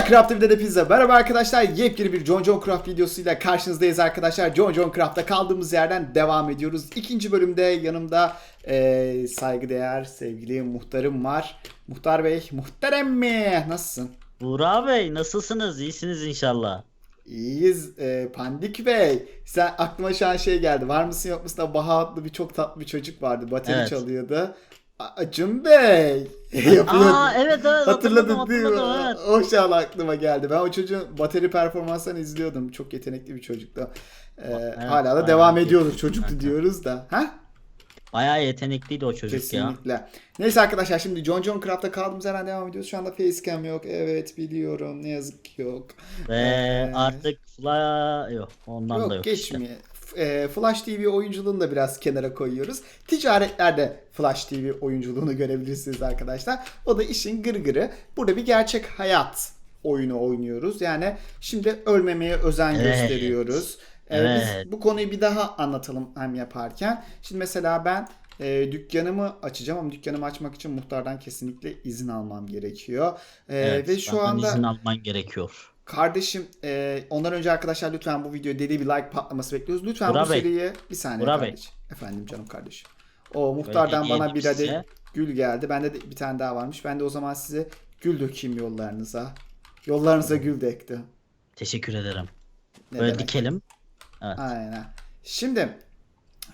Minecraft evde de pizza. Merhaba arkadaşlar. Yepyeni bir John John Craft videosuyla karşınızdayız arkadaşlar. John John Craft'ta kaldığımız yerden devam ediyoruz. İkinci bölümde yanımda eee saygıdeğer sevgili muhtarım var. Muhtar Bey, muhterem mi? Nasılsın? Buğra Bey nasılsınız? İyisiniz inşallah. İyiyiz eee, Pandik Bey. Sen aklıma şu an şey geldi. Var mısın yok musun da Baha adlı bir çok tatlı bir çocuk vardı. Bateri Evet. çalıyordu. Acun Bey. Yapıyordu. Aa evet evet Hatırladın hatırladım, değil mi? hatırladım, evet. O şu an aklıma geldi. Ben o çocuğun bateri performanslarını izliyordum. Çok yetenekli bir çocuktu. Ee, Evet, hala da bayağı devam iyi. ediyordur. Çocuktu diyoruz da. Ha? Bayağı yetenekliydi o çocuk ya. Kesinlikle. Neyse arkadaşlar şimdi John John Craft'ta kaldığımız yerden devam ediyoruz. Şu anda facecam yok. Evet biliyorum. Ne yazık ki yok. Ve Ee, artık fla yok ondan yok, da yok işte. geçmiyor. E, Flash TV oyunculuğunu da biraz kenara koyuyoruz. Ticaretlerde Flash TV oyunculuğunu görebilirsiniz arkadaşlar. O da işin gırgırı. Burada bir gerçek hayat oyunu oynuyoruz. Yani şimdi ölmemeye özen Evet. gösteriyoruz. Ee, Evet. Biz bu konuyu bir daha anlatalım hem yaparken. Şimdi mesela ben e, dükkanımı açacağım ama dükkanımı açmak için muhtardan kesinlikle izin almam gerekiyor. Ee, Evet, ve şu anda izin alman gerekiyor. Kardeşim e, ondan önce arkadaşlar lütfen bu videoya deli bir like patlaması bekliyoruz. Lütfen Burak bu Bey. seriye bir saniye Burak Bey. kardeşim. Efendim canım kardeşim. O muhtardan bana bir edeyim adet gül geldi. Bende de bir tane daha varmış. Ben de o zaman size gül dökeyim yollarınıza. Yollarınıza gül döktüm. Teşekkür ederim. Ne Böyle demek? dikelim. Evet. Aynen. Şimdi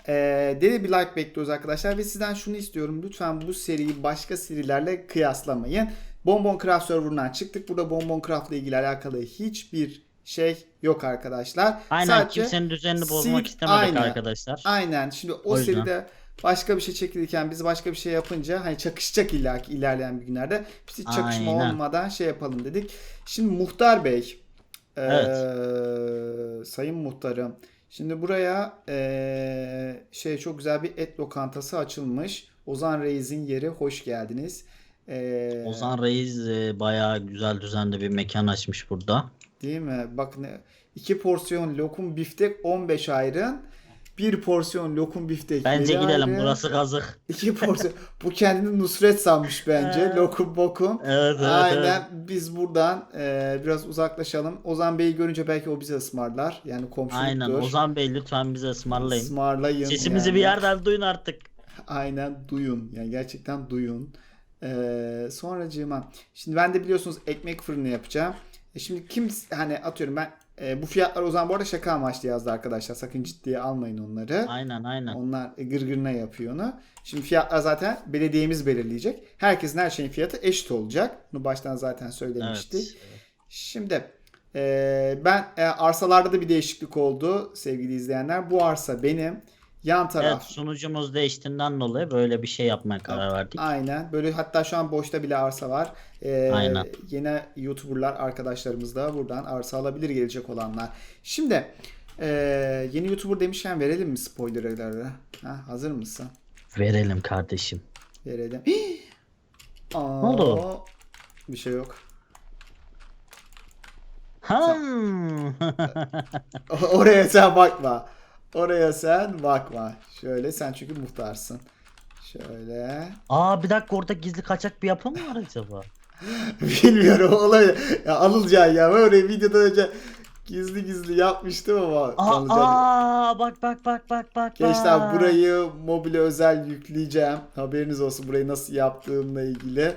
e, deli bir like bekliyoruz arkadaşlar ve sizden şunu istiyorum. Lütfen bu seriyi başka serilerle kıyaslamayın. Bonbon Craft serverından çıktık. Burada Bonbon Craft ile ilgili alakalı hiçbir şey yok arkadaşlar. Aynen Sadece kimsenin düzenini bozmak istemedik aynen. arkadaşlar. Aynen. Şimdi o, O yüzden. seride başka bir şey çekilirken biz başka bir şey yapınca hani çakışacak illaki ilerleyen bir günlerde biz hiç çakışma Aynen. olmadan şey yapalım dedik. Şimdi Muhtar Bey Evet. eee, Sayın Muhtarım şimdi buraya eee, şey çok güzel bir et lokantası açılmış. Ozan Reis'in yeri hoş geldiniz. Eee, Ozan Reis e, bayağı güzel düzenli bir mekan açmış burada. Değil mi? Bak ne iki porsiyon lokum biftek 15 ayran. Bir porsiyon lokum biftek Bence gidelim ayran. burası kazık. İki porsiyon. Bu kendini Nusret sanmış bence. Ee, Lokum bokum. Evet evet. Aynen. evet. Biz buradan e, biraz uzaklaşalım. Ozan Bey'i görünce belki o bize ısmarlar. Yani komşuluktur. Aynen Ozan Bey lütfen bize ısmarlayın. Ismarlayın. Sesimizi yani. bir yerden duyun artık. Aynen duyun. Yani gerçekten duyun. Ee, sonracığıma. Şimdi ben de biliyorsunuz ekmek fırını yapacağım. E şimdi kim hani atıyorum ben e, bu fiyatlar o zaman bu arada şaka amaçlı yazdı arkadaşlar. Sakın ciddiye almayın onları. Aynen aynen. Onlar gırgırına yapıyor onu. Şimdi fiyatlar zaten belediyemiz belirleyecek. Herkesin her şeyin fiyatı eşit olacak. Bunu baştan zaten söylemiştik. Evet. Şimdi e, ben e, arsalarda da bir değişiklik oldu sevgili izleyenler. Bu arsa benim. Yan taraf Evet sunucumuz değiştiğinden dolayı böyle bir şey yapmaya karar verdik. Aynen. Böyle hatta şu an boşta bile arsa var. Ee, Aynen. Yeni YouTuber'lar arkadaşlarımız da buradan arsa alabilir gelecek olanlar. Şimdi e, yeni YouTuber demişken verelim mi spoilerları? Ha, hazır mısın? Verelim kardeşim. Verelim. Aa, Ne oldu? Bir şey yok. Hmm. Oraya sen bakma. Oraya sen bakma. Şöyle sen çünkü muhtarsın. Şöyle. Aa bir dakika orada gizli kaçak bir yapı mı var acaba? Bilmiyorum olay. Ya Anılcan ya. Orayı videodan önce gizli gizli yapmıştım ama. Aa, aa bak bak bak bak bak. Gençler burayı mobile özel yükleyeceğim. Haberiniz olsun burayı nasıl yaptığımla ilgili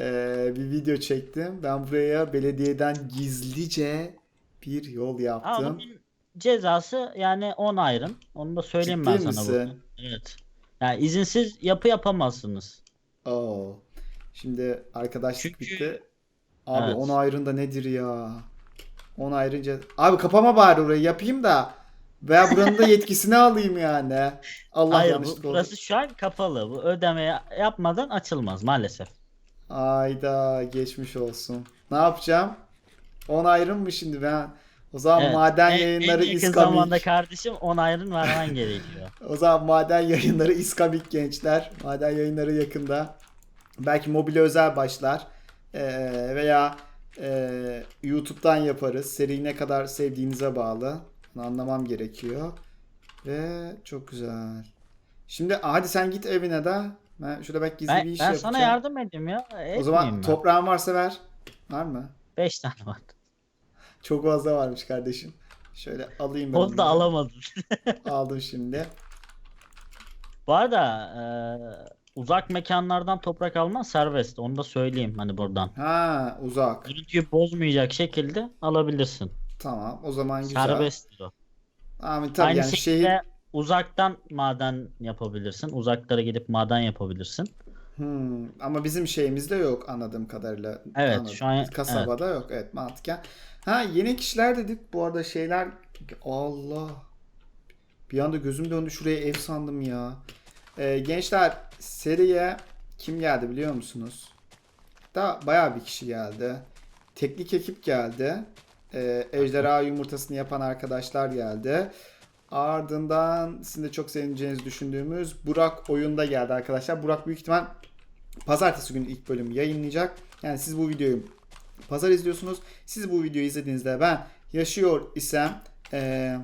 ee, bir video çektim. Ben buraya belediyeden gizlice bir yol Aa, yaptım. bunun cezası yani 10 ayrın. Onu da söyleyeyim ben Ciddi sana misin? burada. Evet. Yani izinsiz yapı yapamazsınız. Oo. Şimdi arkadaşlık Çünkü- bitti. Abi Evet. 10 ayrında nedir ya? 10 ayrınca. Abi kapama bari orayı yapayım da. Veya buranın da yetkisini alayım yani. Allah Hayır bu, yanlışlık oldu. burası şu an kapalı. Bu ödeme ya- yapmadan açılmaz maalesef. Ayda geçmiş olsun. Ne yapacağım? 10 ayrım mı şimdi ben? O zaman Evet, maden en- yayınları en yakın iskamik. zamanda kardeşim 10 ayrın vermen gerekiyor. O zaman maden yayınları iskamik gençler. Maden yayınları yakında. Belki mobile özel başlar. Ee, veya e, YouTube'dan yaparız. Seriyi ne kadar sevdiğinize bağlı. Bunu anlamam gerekiyor. Ve çok güzel. Şimdi hadi sen git evine de. Ben şurada belki gizli bir Ben, iş ben yapacağım. sana yardım edeyim ya. O zaman Etmeyeyim ben. toprağın varsa ver. Var mı? 5 tane var. Çok fazla varmış kardeşim. Şöyle alayım ben Onu da alamadın. Aldım şimdi. Bu arada eee, uzak mekanlardan toprak alman serbest. Onu da söyleyeyim hani buradan. Ha uzak. Görüntüyü bozmayacak şekilde alabilirsin. Tamam o zaman güzel. Serbesttir o. Abi tabii Aynı yani şekilde şehir... uzaktan maden yapabilirsin. Uzaklara gidip maden yapabilirsin. Hmm, ama bizim şeyimizde yok anladığım kadarıyla. Evet, Anladım. şu an- Kasabada yok evet mantıken. Ha yeni kişiler dedik bu arada şeyler Allah bir anda gözüm döndü şuraya ev sandım ya. Ee, gençler seriye kim geldi biliyor musunuz? Da bayağı bir kişi geldi. Teknik ekip geldi. Ee, ejderha yumurtasını yapan arkadaşlar geldi. Ardından sizin de çok sevineceğinizi düşündüğümüz Burak oyunda geldi arkadaşlar. Burak büyük ihtimal pazartesi günü ilk bölümü yayınlayacak. Yani siz bu videoyu pazar izliyorsunuz. Siz bu videoyu izlediğinizde ben yaşıyor isem eee,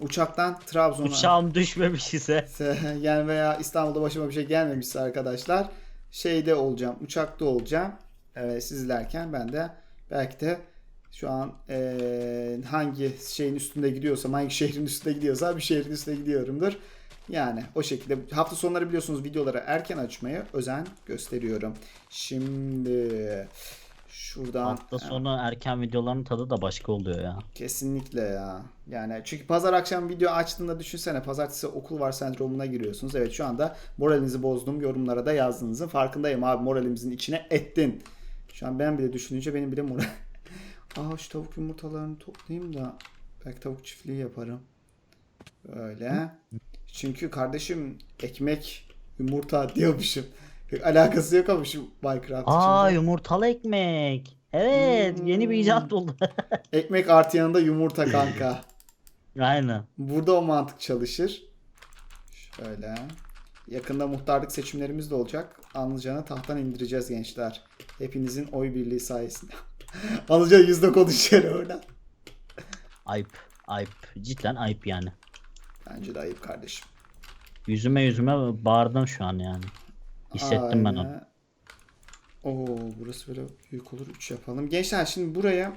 uçaktan Trabzon'a Uçağım düşmemiş ise. yani veya İstanbul'da başıma bir şey gelmemişse arkadaşlar şeyde olacağım uçakta olacağım Ee, siz izlerken ben de belki de şu an ee, hangi şeyin üstünde gidiyorsam hangi şehrin üstünde gidiyorsa bir şehrin üstünde gidiyorumdur. Yani o şekilde hafta sonları biliyorsunuz videoları erken açmaya özen gösteriyorum. Şimdi şuradan Hafta sonu erken videoların tadı da başka oluyor ya. Kesinlikle ya. Yani çünkü pazar akşam video açtığında düşünsene pazartesi okul var sendromuna giriyorsunuz. Evet şu anda moralinizi bozdum yorumlara da yazdığınızın farkındayım abi moralimizin içine ettin. Şu an ben bile düşününce benim bile moral... Aa şu tavuk yumurtalarını toplayayım da belki tavuk çiftliği yaparım. Öyle. Çünkü kardeşim ekmek yumurta diyormuşum. Alakası yok ama şu Minecraft Aa içinde. yumurtalı ekmek. Evet yeni bir Hmm. icat buldu. Ekmek artı yanında yumurta kanka. Aynen. Burada o mantık çalışır. Şöyle. Yakında muhtarlık seçimlerimiz de olacak. Anılcan'ı tahttan indireceğiz gençler. Hepinizin oy birliği sayesinde. Anılcan yüzde konuşuyor orada. Ayıp. Ayıp. Cidden ayıp yani. Bence de ayıp kardeşim. Yüzüme yüzüme bağırdım şu an yani. Hissettim ben onu. Aynen. Oo burası böyle büyük olur. 3 yapalım. Gençler şimdi buraya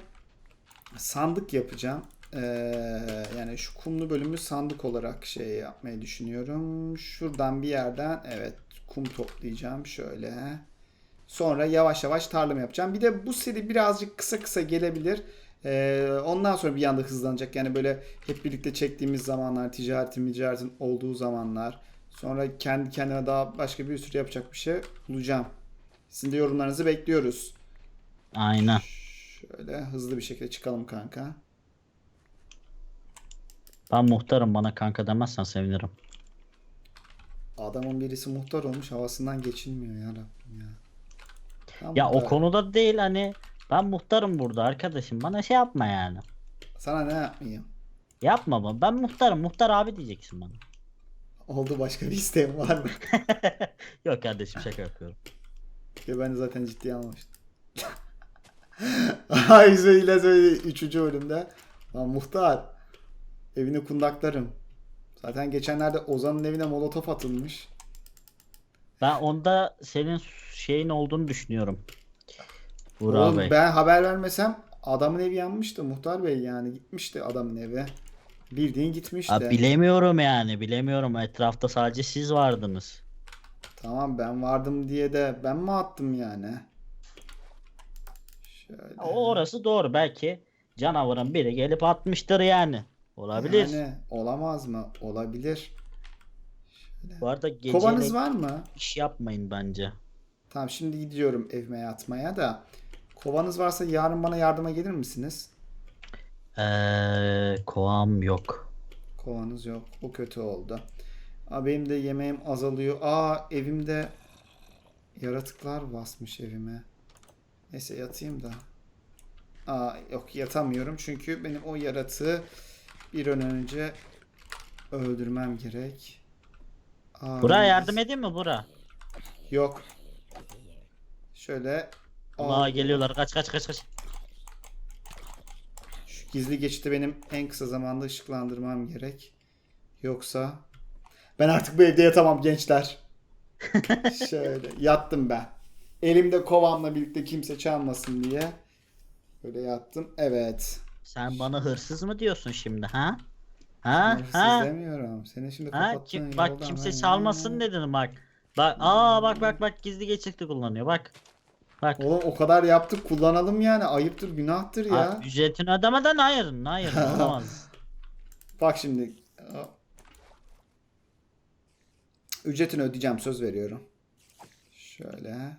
sandık yapacağım. Ee, yani şu kumlu bölümü sandık olarak şey yapmayı düşünüyorum. Şuradan bir yerden evet kum toplayacağım şöyle. Sonra yavaş yavaş tarlam yapacağım. Bir de bu seri birazcık kısa kısa gelebilir. Ee, ondan sonra bir anda hızlanacak. Yani böyle hep birlikte çektiğimiz zamanlar, ticaretin, ticaretin olduğu zamanlar. Sonra kendi kendime daha başka bir sürü yapacak bir şey bulacağım. Sizin de yorumlarınızı bekliyoruz. Aynen. Şöyle hızlı bir şekilde çıkalım kanka. Ben muhtarım bana kanka demezsen sevinirim. Adamın birisi muhtar olmuş havasından geçilmiyor ya Rabbim ya. Ya o konuda değil hani ben muhtarım burada arkadaşım bana şey yapma yani. Sana ne yapmayayım? Yapma bana. Ben muhtarım. Muhtar abi diyeceksin bana. Oldu başka bir isteğin var mı? Yok kardeşim şaka yapıyorum. Ya ben zaten ciddiye almamıştım. Ay söyle söyle. Üçüncü bölümde. Lan muhtar. Evini kundaklarım. Zaten geçenlerde Ozan'ın evine molotof atılmış. Ben onda senin şeyin olduğunu düşünüyorum. Burak Oğlum Bey. ben haber vermesem adamın evi yanmıştı muhtar bey yani gitmişti adamın evi. Bildiğin gitmişti. Abi bilemiyorum yani bilemiyorum. Etrafta sadece siz vardınız. Tamam ben vardım diye de ben mi attım yani? Şöyle. O orası doğru. Belki canavarın biri gelip atmıştır yani. Olabilir. Yani olamaz mı? Olabilir. Bu arada gece Kovanız var mı? iş yapmayın bence. Tamam şimdi gidiyorum evime yatmaya da. Kovanız varsa yarın bana yardıma gelir misiniz? Ee, kovam yok. Kovanız yok. O kötü oldu. Aa, benim de yemeğim azalıyor. Aa evimde yaratıklar basmış evime. Neyse yatayım da. Aa yok yatamıyorum çünkü benim o yaratığı bir an önce öldürmem gerek. Aa, Bura yardım edeyim mi Bura? Yok. Şöyle Allah Aa, geliyorlar. Kaç kaç kaç kaç. Şu gizli geçiti benim en kısa zamanda ışıklandırmam gerek. Yoksa ben artık bu evde yatamam gençler. Şöyle yattım ben. Elimde kovamla birlikte kimse çalmasın diye Böyle yattım. Evet. Sen bana hırsız mı diyorsun şimdi ha? Ha? Ha? demiyorum. Senin şimdi Ha? Kim, bak kimse çalmasın dedim bak. Bak aa bak bak bak gizli geçikli kullanıyor bak. Bak. Oğlum o kadar yaptık kullanalım yani. Ayıptır günahtır ya. Aa, ücretini ödemeden hayır. Hayır olamaz. Bak şimdi. Ücretini ödeyeceğim söz veriyorum. Şöyle.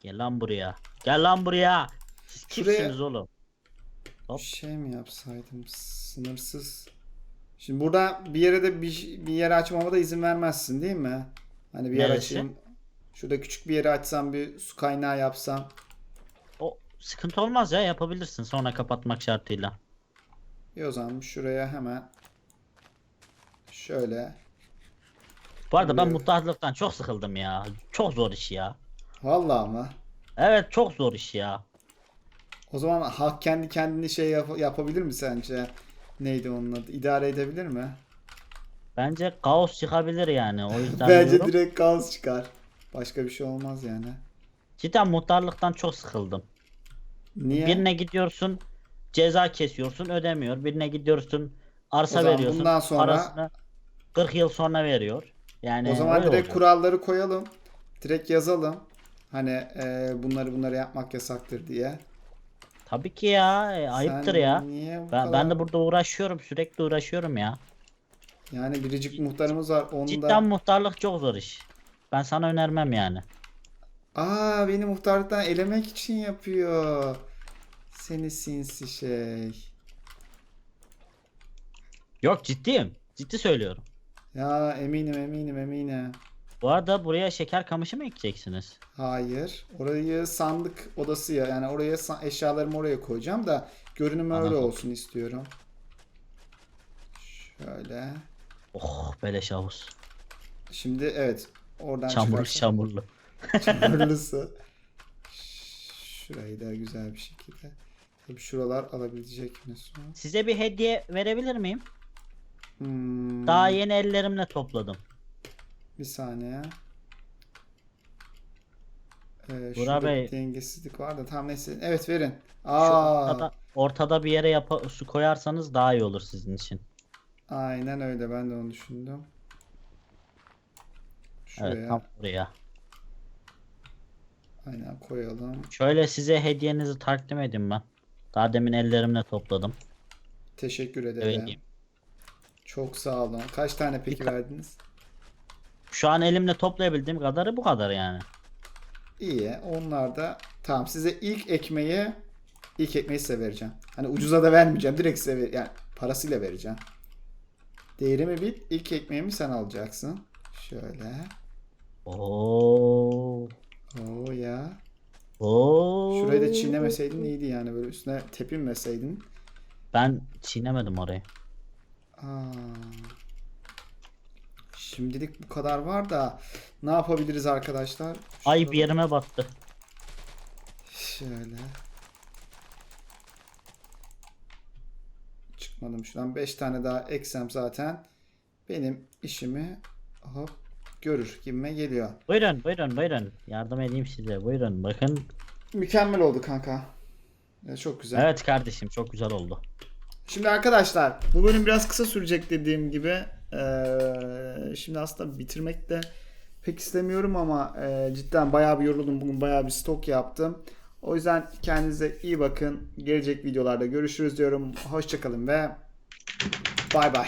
Gel lan buraya. Gel lan buraya. Siz Şuraya- kimsiniz oğlum? Hop. Şey mi yapsaydım? Sınırsız. Şimdi burada bir yere de bir, bir yer açmama da izin vermezsin değil mi? Hani bir yer Neresi? açayım. Şurada küçük bir yeri açsam bir su kaynağı yapsam. O sıkıntı olmaz ya yapabilirsin sonra kapatmak şartıyla. İyi o zaman şuraya hemen şöyle. Bu arada ben muhtarlıktan çok sıkıldım ya. Çok zor iş ya. Vallahi ama. Evet çok zor iş ya. O zaman halk kendi kendini şey yap- yapabilir mi sence? Neydi onun adı? İdare edebilir mi? Bence kaos çıkabilir yani. O yüzden Bence diyorum. direkt kaos çıkar. Başka bir şey olmaz yani. Cidden muhtarlıktan çok sıkıldım. Niye? Birine gidiyorsun ceza kesiyorsun ödemiyor. Birine gidiyorsun arsa O zaman veriyorsun. bundan sonra- Parasını 40 yıl sonra veriyor. Yani O zaman öyle direkt olacak. kuralları koyalım. Direkt yazalım. Hani e, bunları bunları yapmak yasaktır diye. Tabii ki ya. e, ayıptır Sen ya. Niye bu Ben, kadar? ben de burada uğraşıyorum. Sürekli uğraşıyorum ya. Yani biricik muhtarımız var. Onu Cidden da... muhtarlık çok zor iş. Ben sana önermem yani. Aa beni muhtarlıktan elemek için yapıyor. Seni sinsi şey. Yok ciddiyim. Ciddi söylüyorum. Ya eminim eminim eminim. Bu arada buraya şeker kamışı mı ekeceksiniz? Hayır. Orayı sandık odası ya. Yani oraya sa- eşyalarımı oraya koyacağım da görünüm öyle Anladım. olsun istiyorum. Şöyle. Oh beleş havuz. Şimdi evet. Oradan çıkarsa- çamurlu. Çamurlusu. Şurayı da güzel bir şekilde. Tabii şuralar alabilecek mi su? Size bir hediye verebilir miyim? Hmm, Daha yeni ellerimle topladım. Bir saniye. Ee, şurada Bey. bir dengesizlik var da tam neyse. Evet verin. Şu Aa, ortada, ortada bir yere yapa- su koyarsanız daha iyi olur sizin için. aynen öyle ben de onu düşündüm. Şuraya Evet tam buraya. aynen koyalım. Şöyle size hediyenizi takdim edeyim ben. Daha demin ellerimle topladım. Teşekkür ederim. Vereyim. Çok sağ olun. Kaç tane peki Bir ka- verdiniz? Şu an elimle toplayabildiğim kadarı bu kadar yani. İyi. Onlar da tamam size ilk ekmeği ilk ekmeği size vereceğim. Hani ucuza da vermeyeceğim. Direkt size ver, yani parasıyla vereceğim. Değerimi bil. ilk ekmeğimi sen alacaksın. Şöyle. Oo. Oo ya. Oo. Şurayı da çiğnemeseydin iyiydi yani. Böyle üstüne tepinmeseydin. Ben çiğnemedim orayı. Aa. Şimdilik bu kadar var da ne yapabiliriz arkadaşlar? Ay Şurada- bir yerime battı. Şöyle. Çıkmadım şuradan. 5 tane daha eksem zaten benim işimi hop görür gibime geliyor. Buyurun buyurun buyurun. Yardım edeyim size. Buyurun bakın. Mükemmel oldu kanka. Evet, çok güzel. Evet kardeşim çok güzel oldu. Şimdi arkadaşlar bu bölüm biraz kısa sürecek dediğim gibi. Ee, şimdi aslında bitirmek de pek istemiyorum ama e, cidden bayağı bir yoruldum. Bugün bayağı bir stok yaptım. O yüzden kendinize iyi bakın. Gelecek videolarda görüşürüz diyorum. Hoşçakalın ve bay bay.